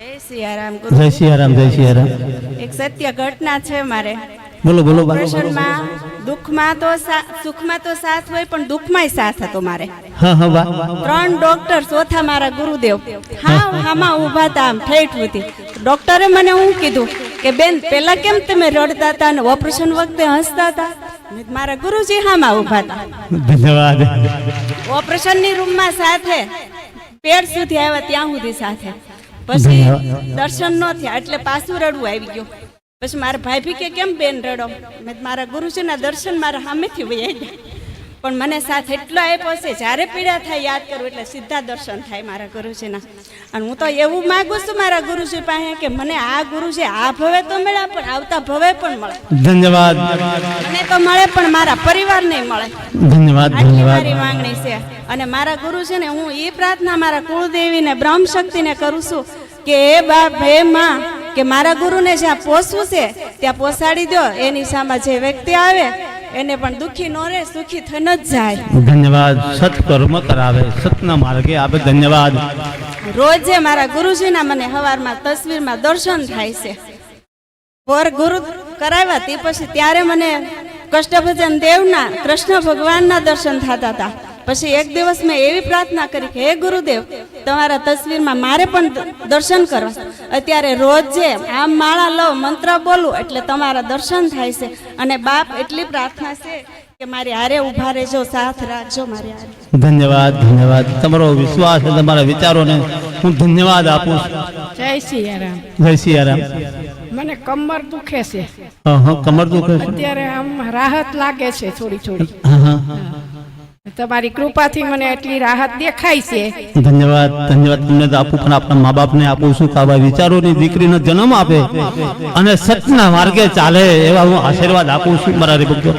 જય સિયારામ જય સિયારામ જય સિયારામ. એક સત્ય ઘટના છે મારે. બોલો બોલો ઓપરેશનમાં દુઃખમાં તો સુખમાં તો સાથ હોય પણ દુઃખમાંય સાથ હતો મારે. હા હા બા ત્રણ ડોક્ટર ચોથા મારા ગુરુદેવ. હા હામાં ઊભા હતા આમ ઠેઠ હતી ડોક્ટરે મને હું કીધું કે બેન પેલા કેમ તમે રડતા હતા અને ઓપરેશન વખતે હસતા હતા મારા ગુરુજી હામાં ઊભા હતા ધન્યવાદ. ઓપરેશનની રૂમમાં સાથે. પેટ સુધી આવ્યા ત્યાં સુધી સાથે. પછી દર્શન ન થયા એટલે પાછું રડવું આવી ગયું. પછી મારા ભાઈ ભી કે કેમ બેન રડો? મેં મારા ગુરુજીના દર્શન મારા સામેથી વહી ગયા. પણ મને સાથ એટલો આપ્યો છે જ્યારે પીડા થાય યાદ કરું એટલે સીધા દર્શન થાય મારા ગુરુજીના. અને હું તો એવું માગું છું મારા ગુરુજી પાસે કે મને આ ગુરુજી આ ભવે તો મળ્યા પણ આવતા ભવે પણ મળે. ધન્યવાદ. મને તો મળે પણ મારા પરિવારને મળે. ધન્યવાદ ધન્યવાદ મારી માંગણી છે. અને મારા ગુરુ છે ને હું એ પ્રાર્થના મારા કુળદેવીને બ્રહ્મ શક્તિને કરું છું કે એ બાપ હે માં કે મારા ગુરુને જ્યાં પોસવું છે ત્યાં પોસાડી દો એની સામે જે વ્યક્તિ આવે એને પણ દુઃખી ન રહે સુખી થઈને જ જાય. ધન્યવાદ. સત્કર્મ કરાવે સતના માર્ગે આપે ધન્યવાદ. રોજે મારા ગુરુજીના મને હવારમાં તસવીરમાં દર્શન થાય છે. વર ગુરુ કરાવ્યા તે પછી ત્યારે મને કષ્ટભજન દેવના કૃષ્ણ ભગવાનના દર્શન થતા હતા. પછી એક દિવસ મેં એવી પ્રાર્થના કરી કે હે ગુરુદેવ તમારા તસવીરમાં મારે પણ દર્શન કરવા. અત્યારે રોજ જે આમ માળા લઉં મંત્ર બોલું એટલે તમારા દર્શન થાય છે. અને બાપ એટલી પ્રાર્થના છે કે મારી હારે ઊભા રહેજો સાથ રાખજો મારી હારે. ધન્યવાદ ધન્યવાદ. તમારો વિશ્વાસ અને તમારા વિચારોને હું ધન્યવાદ આપું છું. જય સિયારામ. જય સિયારામ. મને કમર દુખે છે. હા હા કમર દુખે છે. અત્યારે આમ રાહત લાગે છે થોડી થોડી. હા હા. તમારી કૃપાથી મને એટલી રાહત દેખાય છે. ધન્યવાદ ધન્યવાદ. તમને આપું, પણ આપણા મા બાપને આપું છું કે આવા વિચારોની દીકરીનો જન્મ આપે અને સત્યના માર્ગે ચાલે એવા હું આશીર્વાદ આપું છું. મારા હરિભક્તો.